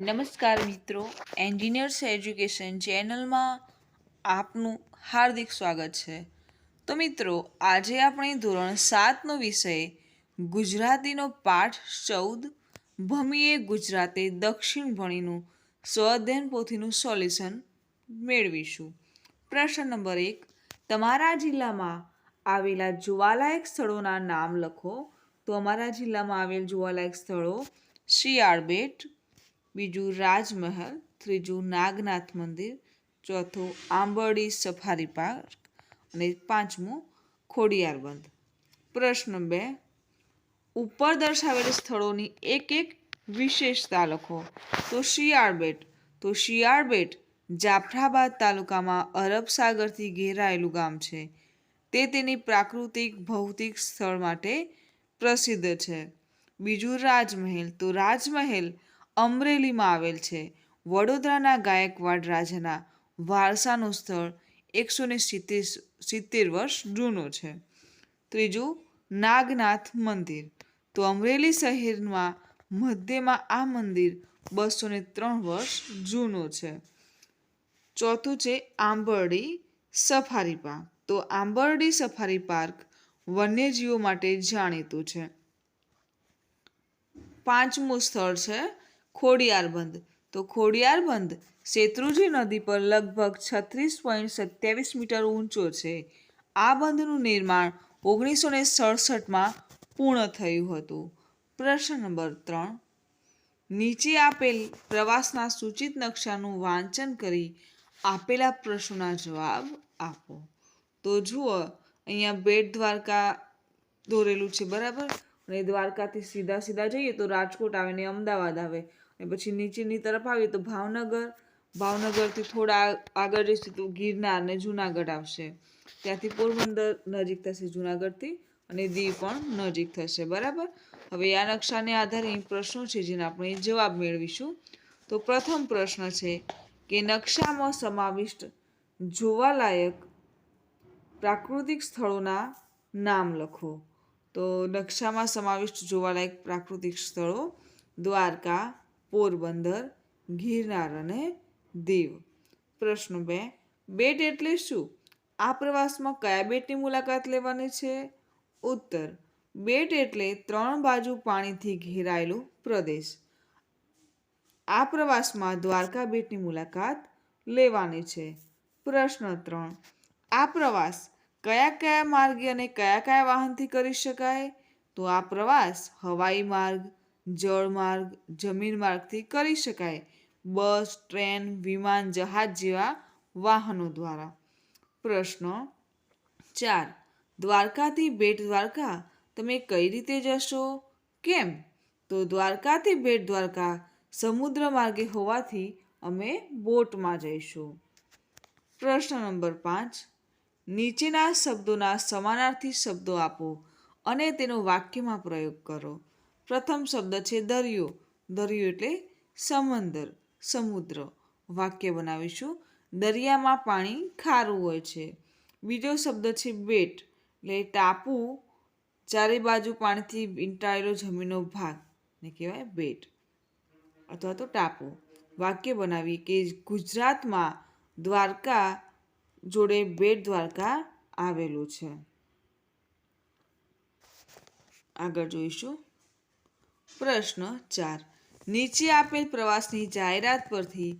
નમસ્કાર મિત્રો engineers education ચેનલમાં આપનું હાર્દિક સ્વાગત છે. તો મિત્રો, આજે આપણે ધોરણ સાતનો વિષય, ગુજરાતીનો પાઠ ચૌદ, ભમીએ ગુજરાતે દક્ષિણ ભણીનું સ્વઅધ્યયન પોથીનું સોલ્યુશન મેળવીશું. પ્રશ્ન નંબર એક, તમારા જિલ્લામાં આવેલા જોવાલાયક સ્થળોના નામ લખો. તો અમારા જિલ્લામાં આવેલ જોવાલાયક સ્થળો શિયાળ બેટ બીજું રાજમહેલ, ત્રીજું નાગનાથ મંદિર, ચોથું આંબરડી સફારી પાર્ક અને પાંચમું ખોડિયાર બંધ. પ્રશ્ન બે, ઉપર દર્શાવેલ સ્થળોની એક એક વિશેષતા લખો. તો શિયાળ બેટ તો શિયાળ બેટ જાફરાબાદ તાલુકામાં અરબ સાગરથી ઘેરાયેલું ગામ છે. તે તેની પ્રાકૃતિક, ભૌતિક સ્થળ માટે પ્રસિદ્ધ છે. બીજું રાજમહેલ, તો રાજમહેલ અમરેલીમાં આવેલ છે. વડોદરાના ગાયકવાડ રાજાના વારસાનું સ્થળ એકસો ને સિત્તેર સિત્તેર વર્ષ જૂનું છે. ત્રીજું, નાગનાથ મંદિર. તો અમરેલી શહેરમાં મધ્યમાં આ મંદિર બસો ને ત્રણ વર્ષ જૂનું છે. ચોથું છે આંબરડી સફારી પાર્ક. તો આંબરડી સફારી પાર્ક વન્યજીવો માટે જાણીતું છે. પાંચમું સ્થળ છે ખોડિયારબંધ તો ખોડિયાર બંધ શેત્રુંજી નદી પર લગભગ છત્રીસ પોઈન્ટ સત્યાવીસ મીટર ઊંચો છે. આ બંધનું નિર્માણ ઓગણીસો ને સડસઠમાં પૂર્ણ થયું હતું. પ્રશ્ન નંબર ત્રણ. નીચે આપેલ પ્રવાસના સૂચિત નકશાનું વાંચન કરી આપેલા પ્રશ્નોના જવાબ આપો. તો જુઓ, અહીંયા બેટ દ્વારકા દોરેલું છે, બરાબર? અને દ્વારકાથી સીધા સીધા જઈએ તો રાજકોટ આવે ને અમદાવાદ આવે. અને પછી નીચેની તરફ આવીએ તો ભાવનગર. ભાવનગરથી થોડા આગળ જઈશું તો ગિરનાર ને જુનાગઢ આવશે. ત્યાંથી પોરબંદર નજીક થશે જુનાગઢથી અને દીવ પણ નજીક થશે, બરાબર? હવે આ નકશાને આધારે અહીં પ્રશ્નો છે જેને આપણે જવાબ મેળવીશું. તો પ્રથમ પ્રશ્ન છે કે નકશામાં સમાવિષ્ટ જોવાલાયક પ્રાકૃતિક સ્થળોના નામ લખો. તો નકશામાં સમાવિષ્ટ જોવાલાયક પ્રાકૃતિક સ્થળો દ્વારકા પોરબંદર, ગિરનાર અને દીવ. પ્રશ્ન બે બેટ એટલે શું? આ પ્રવાસમાં કયા બેટની મુલાકાત લેવાની છે? ઉત્તર બેટ એટલે ત્રણ બાજુ પાણીથી ઘેરાયેલું પ્રદેશ. આ પ્રવાસમાં દ્વારકા બેટની મુલાકાત લેવાની છે. પ્રશ્ન ત્રણ, આ પ્રવાસ કયા કયા માર્ગે અને કયા કયા વાહનથી કરી શકાય? તો આ પ્રવાસ હવાઈ માર્ગ જળ માર્ગ, જમીન માર્ગથી કરી શકાય. બસ, ટ્રેન, વિમાન, જહાજ જેવા વાહનો દ્વારા. પ્રશ્ન ચાર. દ્વારકાથી બેટ દ્વારકા, તમે કઈ રીતે જશો? કેમ? તો દ્વારકાથી બેટ દ્વારકા, સમુદ્ર માર્ગે હોવાથી અમે બોટમાં જઈશું. પ્રશ્ન નંબર પાંચ. નીચેના શબ્દોના સમાનાર્થી શબ્દો આપો અને તેનો વાક્યમાં પ્રયોગ કરો. પ્રથમ શબ્દ છે દરિયો. દરિયો એટલે સમંદર, સમુદ્ર. વાક્ય બનાવીશું. દરિયામાં પાણી ખારું હોય છે. બીજો શબ્દ છે બેટ. એટલે ટાપુ, ચારે બાજુ પાણીથી વીંટાયેલો જમીનનો ભાગ. ને કહેવાય બેટ. અથવા તો ટાપુ. વાક્ય બનાવીએ કે ગુજરાતમાં દ્વારકા જોડે બેટ દ્વારકા આવેલું છે. આગળ જોઈશું. પ્રશ્ન ચાર. નીચે આપેલ પ્રવાસની જાહેરાત પરથી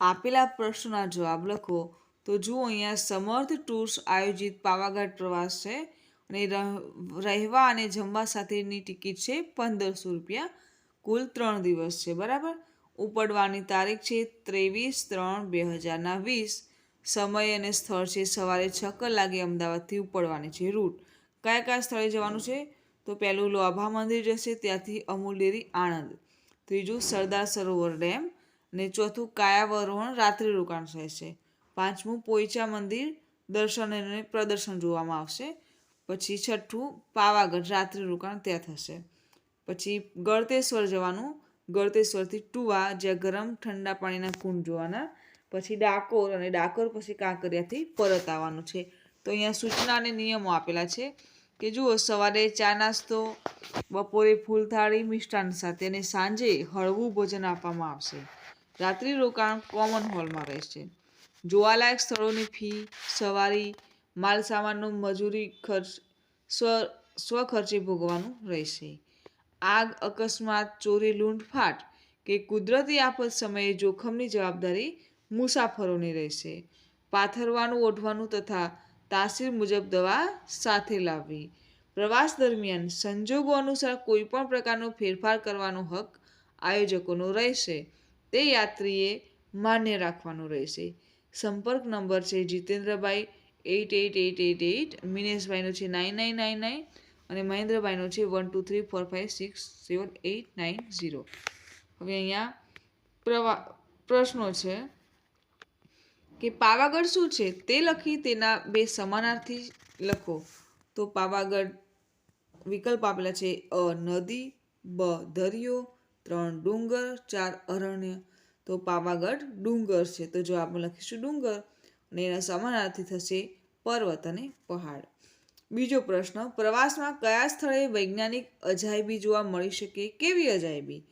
આપેલા પ્રશ્નોના જવાબ લખો. તો જુઓ, અહીંયા સમર્થ ટૂર્સ આયોજિત પાવાગઢ પ્રવાસ છે અને રહેવા અને જમવા સાથેની ટિકિટ છે પંદરસો રૂપિયા. કુલ ત્રણ દિવસ છે, બરાબર? ઉપડવાની તારીખ છે ત્રેવીસ ત્રણ બે હજારના વીસ. સમય અને સ્થળ છે સવારે છ કલાકે અમદાવાદથી ઉપડવાની છે રૂટ. કયા કયા સ્થળે જવાનું છે? તો પહેલું લોભા મંદિર જશે, ત્યાંથી અમૂલ ડેરી આણંદ. ત્રીજું સરદાર સરોવર ડેમ અને ચોથું કાયાવરોહણ રાત્રિ રોકાણ રહેશે. પાંચમું પોઈચા મંદિર દર્શન અને પ્રદર્શન જોવામાં આવશે. પછી છઠ્ઠું પાવાગઢ રાત્રિ રોકાણ ત્યાં થશે. પછી ગળતેશ્વર જવાનું, ગળતેશ્વરથી ટુવા, જ્યાં ગરમ ઠંડા પાણીના કુંડ જોવાના. પછી ડાકોર અને ડાકોર પછી કાંકરિયાથી પરત આવવાનું છે. તો અહીંયા સૂચના અને નિયમો આપેલા છે. કે જુઓ, સવારે ચા નાસ્તો, બપોરે ફૂલથાળી મિષ્ટાન સાથે અને સાંજે હળવું ભોજન આપવામાં આવશે. રાત્રિ રોકાણ કોમન હોલમાં રહેશે. જોવાલાયક સ્થળોની ફી, સવારી, માલ સામાનનો મજૂરી ખર્ચ, સ્વ, સ્વખર્ચે ભોગવવાનું રહેશે. આગ, અકસ્માત, ચોરી, લૂંટફાટ કે કુદરતી આફત સમયે જોખમની જવાબદારી મુસાફરોની રહેશે. પાથરવાનું, ઓઢવાનું તથા તાસીર મુજબ દવા સાથે લાવવી. પ્રવાસ દરમિયાન સંજોગો અનુસાર કોઈપણ પ્રકારનો ફેરફાર કરવાનો હક આયોજકોનો રહેશે. તે યાત્રીએ માન્ય રાખવાનો રહેશે. સંપર્ક નંબર છે Jitendrabhai eight eight eight eight eight મિનેશભાઈનો છે નાઇન નાઇન નાઇન નાઇન અને મહેન્દ્રભાઈનો છે one two three four five six seven eight nine zero હવે અહીંયા પ્રવા, પ્રશ્નો છે. કે પાવાગઢ શું છે તે લખી તેના બે સમાનાર્થી લખો. તો પાવાગઢ વિકલ્પ આપેલા છે અ, નદી, બ, દરિયો, ત્રણ, ડુંગર, ચાર, અરણ્ય. તો પાવાગઢ ડુંગર છે. તો જો આપણે લખીશું ડુંગર, અને એના સમાનાર્થી થશે પર્વત અને પહાડ. બીજો પ્રશ્ન, પ્રવાસમાં કયા સ્થળે વૈજ્ઞાનિક અજાયબી જોવા મળી શકે? કેવી અજાયબી?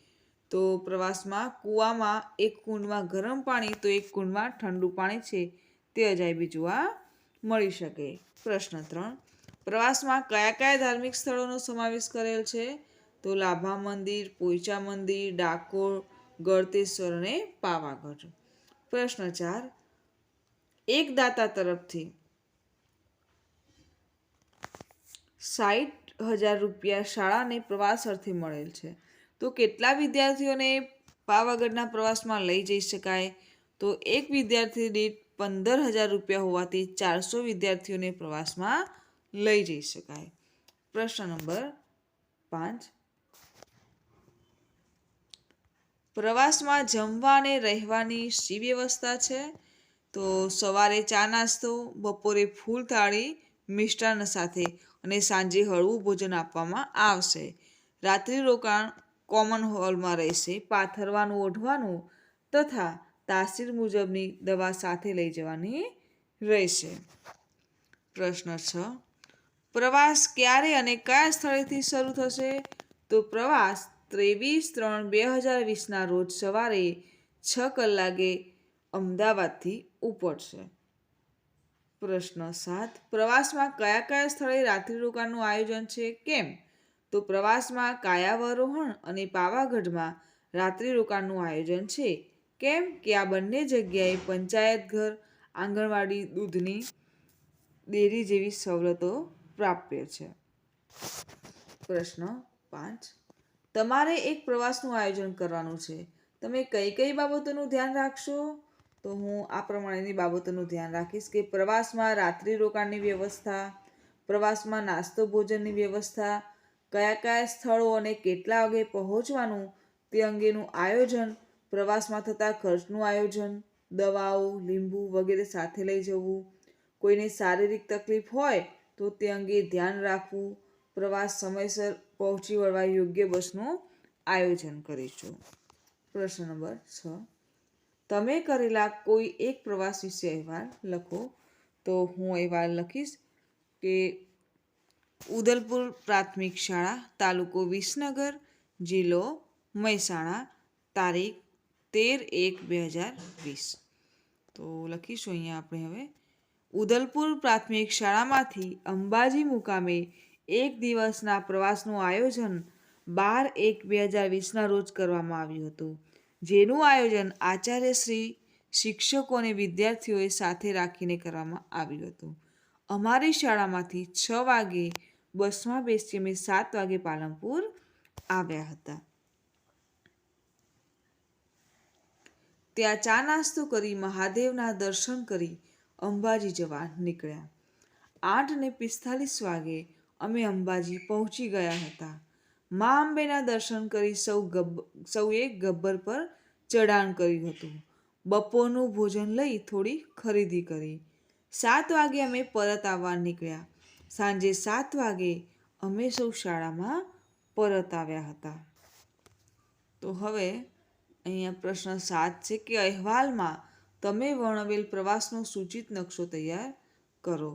તો પ્રવાસમાં કૂવામાં એક કુંડમાં ગરમ પાણી, તો એક કુંડમાં ઠંડુ પાણી છે. તે અજાયબી જોવા મળી શકે. પ્રશ્ન ત્રણ. પ્રવાસમાં કયા કયા ધાર્મિક સ્થળોનો સમાવેશ કરેલ છે? તો લાભા મંદિર, પોઈચા મંદિર, ડાકોર, ગળતેશ્વર અને પાવાગઢ. પ્રશ્ન ચાર. એક દાતા તરફથી સાઠ હજાર રૂપિયા શાળાને પ્રવાસ અર્થે મળેલ છે. તો કેટલા વિદ્યાર્થીઓને પાવાગઢના પ્રવાસમાં લઈ જઈ શકાય? તો એક વિદ્યાર્થી દીઠ પંદર હજાર રૂપિયા હોવાથી ચારસો વિદ્યાર્થીઓને પ્રવાસમાં લઈ જઈ શકાય. પ્રશ્ન નંબર પાંચ. પ્રવાસમાં જમવા અને રહેવાની શી વ્યવસ્થા છે? તો સવારે ચા નાસ્તો, બપોરે ફૂલ થાળી મિષ્ટાન સાથે અને સાંજે હળવું ભોજન આપવામાં આવશે. રાત્રિ રોકાણ કોમન હોલમાં રહેશે, પાથરવાનું, ઓઢવાનું તથા તાસીર મુજબની દવા સાથે લઈ જવાની રહેશે. પ્રશ્ન છ. પ્રવાસ ક્યારે અને કયા સ્થળેથી શરૂ થશે? તો પ્રવાસ ત્રેવીસ ત્રણ બે હજાર વીસના રોજ સવારે છ કલાકે અમદાવાદથી ઉપડશે પ્રશ્ન સાત. પ્રવાસમાં કયા કયા સ્થળે રાત્રિ રોકાણનું આયોજન છે? કેમ? તો પ્રવાસમાં કાયાવરોહણ અને પાવાગઢમાં રાત્રિ રોકાણનું આયોજન છે. કેમ કે આ બંને જગ્યાએ પંચાયત ઘર, આંગણવાડી, દૂધની, ડેરી જેવી સવલતો પ્રાપ્ય છે. પ્રશ્ન પાંચ. તમારે એક પ્રવાસનું આયોજન કરવાનું છે. તમે કઈ કઈ બાબતોનું ધ્યાન રાખશો? તો હું આ પ્રમાણેની બાબતોનું ધ્યાન રાખીશ કે પ્રવાસમાં રાત્રિ રોકાણની વ્યવસ્થા, પ્રવાસમાં નાસ્તો ભોજનની વ્યવસ્થા કયા કયા સ્થળો અને કેટલા વાગે પહોંચવાનું તે અંગેનું આયોજન, પ્રવાસમાં થતા ખર્ચનું આયોજન, દવાઓ, લીંબુ વગેરે સાથે લઈ જવું. કોઈને શારીરિક તકલીફ હોય તો તે અંગે ધ્યાન રાખવું. પ્રવાસ સમયસર પહોંચી વળવા યોગ્ય બસનું આયોજન કરીશું. પ્રશ્ન નંબર છ. તમે કરેલા કોઈ એક પ્રવાસ વિશે અહેવાલ લખો. તો હું અહેવાલ લખીશ કે ઉદલપુર પ્રાથમિક શાળા, તાલુકો વિસનગર, જિલ્લો મહેસાણા, તારીખ તેર એક બે હજાર વીસ. તો લખીશું અહીંયા આપણે હવે. ઉદલપુર પ્રાથમિક શાળામાંથી અંબાજી મુકામે એક દિવસના પ્રવાસનું આયોજન બાર એક બે હજાર વીસના રોજ કરવામાં આવ્યું હતું. જેનું આયોજન આચાર્ય શ્રી શિક્ષકો અને વિદ્યાર્થીઓએ સાથે રાખીને કરવામાં આવ્યું હતું. અમારી શાળામાંથી છ વાગે બસમાં બેસી અમે સાત વાગે પાલનપુર આવ્યા હતા. ત્યાં ચા નાસ્તો કરી મહાદેવના દર્શન કરી અંબાજી જવા નીકળ્યા. આઠ ને પિસ્તાલીસ વાગે અમે અંબાજી પહોંચી ગયા હતા. મા અંબેના દર્શન કરી સૌ ગબ્બ સૌએ ગબ્બર પર ચઢાણ કર્યું હતું. બપોરનું ભોજન લઈ થોડી ખરીદી કરી. સાત વાગે અમે પરત આવવા નીકળ્યા. સાંજે સાત વાગે અમે સૌ શાળામાં પરત આવ્યા હતા. તો હવે અહીંયા પ્રશ્ન સાત છે કે અહેવાલમાં તમે વર્ણવેલ પ્રવાસનો સૂચિત નકશો તૈયાર કરો.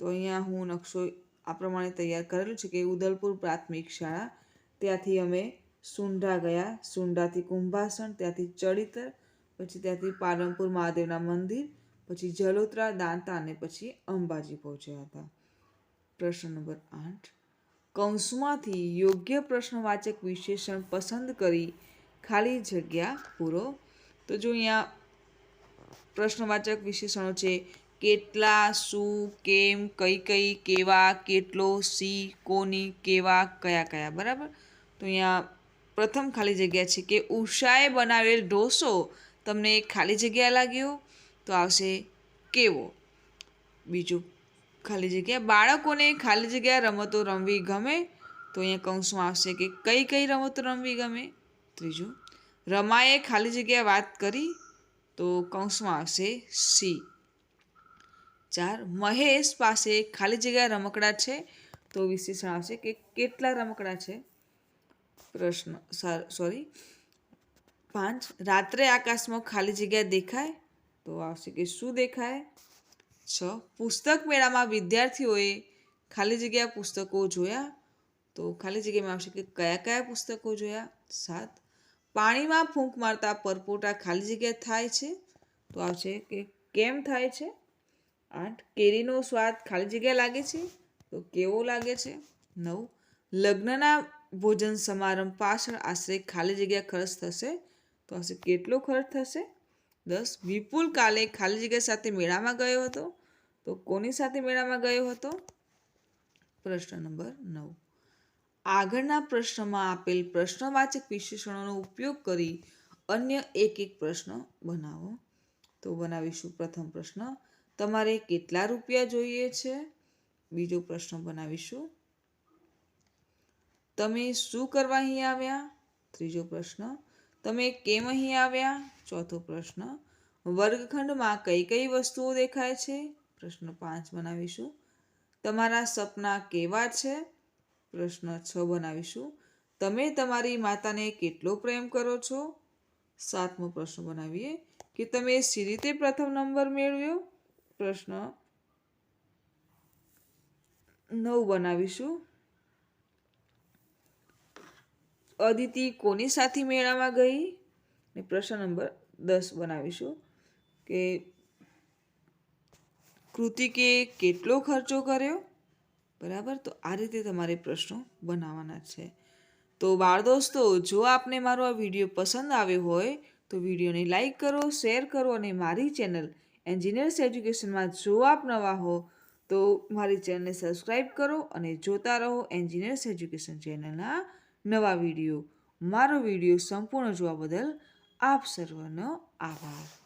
તો અહીંયા હું નકશો આ પ્રમાણે તૈયાર કરેલો છે કે ઉદલપુર પ્રાથમિક શાળા, ત્યાંથી અમે સુંઢા ગયા. સુંઢાથી કુંભાસણ, ત્યાંથી ચડિતર, પછી ત્યાંથી પાલનપુર મહાદેવના મંદિર પછી જલોત્રા, દાંતા અને પછી અંબાજી પહોંચ્યા હતા. પ્રશ્ન નંબર આઠ. કૌંસમાંથી યોગ્ય પ્રશ્નવાચક વિશેષણ પસંદ કરી ખાલી જગ્યા પૂરો. તો જો અહીંયા પ્રશ્નવાચક વિશેષણો છે, કેટલા, શું, કેમ, કઈ કઈ, કેવા, કેટલો, સી, કોની, કેવા, કયા કયા, બરાબર? તો અહીંયા પ્રથમ ખાલી જગ્યા છે કે ઉષાએ બનાવેલ ઢોસો તમને ખાલી જગ્યા લાગ્યો? તો આવશે કેવો? બીજું ખાલી જગ્યા? બાળકોને ખાલી જગ્યા રમતો રમવી ગમે તો અહીંયા કૌંસમાં આવશે કે કઈ કઈ રમતો રમવી ગમે? ત્રીજું, રમાએ ખાલી જગ્યા વાત કરી તો કૌંસમાં આવશે સી. ચાર, મહેશ પાસે ખાલી જગ્યા રમકડા છે તો વિશેષણ આવશે કે કેટલા રમકડા છે? પ્રશ્ન સોરી પાંચ, રાત્રે આકાશમાં ખાલી જગ્યા દેખાય તો આવશે કે શું દેખાય? છ. પુસ્તક મેળામાં વિદ્યાર્થીઓએ ખાલી જગ્યા પુસ્તકો જોયા. તો ખાલી જગ્યામાં આવશે કે કયા કયા પુસ્તકો જોયા? સાત. પાણીમાં ફૂંક મારતા પરપોટા ખાલી જગ્યા થાય છે? તો આવશે કે કેમ થાય છે? આઠ. કેરીનો સ્વાદ ખાલી જગ્યા લાગે છે? તો કેવો લાગે છે? નવ. લગ્નના ભોજન સમારંભ પાછળ આશરે ખાલી જગ્યા ખર્ચ થશે? તો આવશે કેટલો ખર્ચ થશે? દસ વિપુલ કાલે ખાલી જગ્યા સાથે મેળામાં ગયો હતો. તો કોની સાથે મેળામાં ગયો હતો? પ્રશ્ન નંબર નવ. આગળના પ્રશ્નમાં આપેલ પ્રશ્નવાચક વિશેષણોનો ઉપયોગ કરી અન્ય એક એક પ્રશ્ન બનાવો. તો બનાવીશું પ્રથમ પ્રશ્ન. તમારે કેટલા રૂપિયા જોઈએ છે? બીજો પ્રશ્ન બનાવીશું. તમે શું કરવા અહીં આવ્યા? ત્રીજો પ્રશ્ન. તમે કેમ અહીં આવ્યા? ચોથો પ્રશ્ન, વર્ગખંડમાં કઈ કઈ વસ્તુઓ દેખાય છે? પ્રશ્ન પાંચ બનાવીશું. તમારા સપના કેવા છે? પ્રશ્ન છ બનાવીશું. તમે તમારી માતાને કેટલો પ્રેમ કરો છો? સાતમો પ્રશ્ન બનાવીએ કે તમે સી રીતે પ્રથમ નંબર મેળવ્યો? પ્રશ્ન નવ બનાવીશું. અદિતિ કોની સાથે મેળામાં ગઈ? ને પ્રશ્ન નંબર દસ બનાવીશું કે કૃતિકે કેટલો ખર્ચો કર્યો? બરાબર? તો આ રીતે તમારે પ્રશ્નો બનાવવાના છે. તો બાળ દોસ્તો, જો આપને મારો આ વીડિયો પસંદ આવ્યો હોય, તો વિડીયોને લાઈક કરો, શેર કરો અને મારી ચેનલ એન્જિનિયર્સ એજ્યુકેશનમાં જો આપ નવા હો, તો મારી ચેનલને સબસ્ક્રાઈબ કરો અને જોતા રહો એન્જિનિયર્સ એજ્યુકેશન ચેનલના નવા વીડિયો મારો વીડિયો સંપૂર્ણ જોવા બદલ આપ સર્વનો આભાર.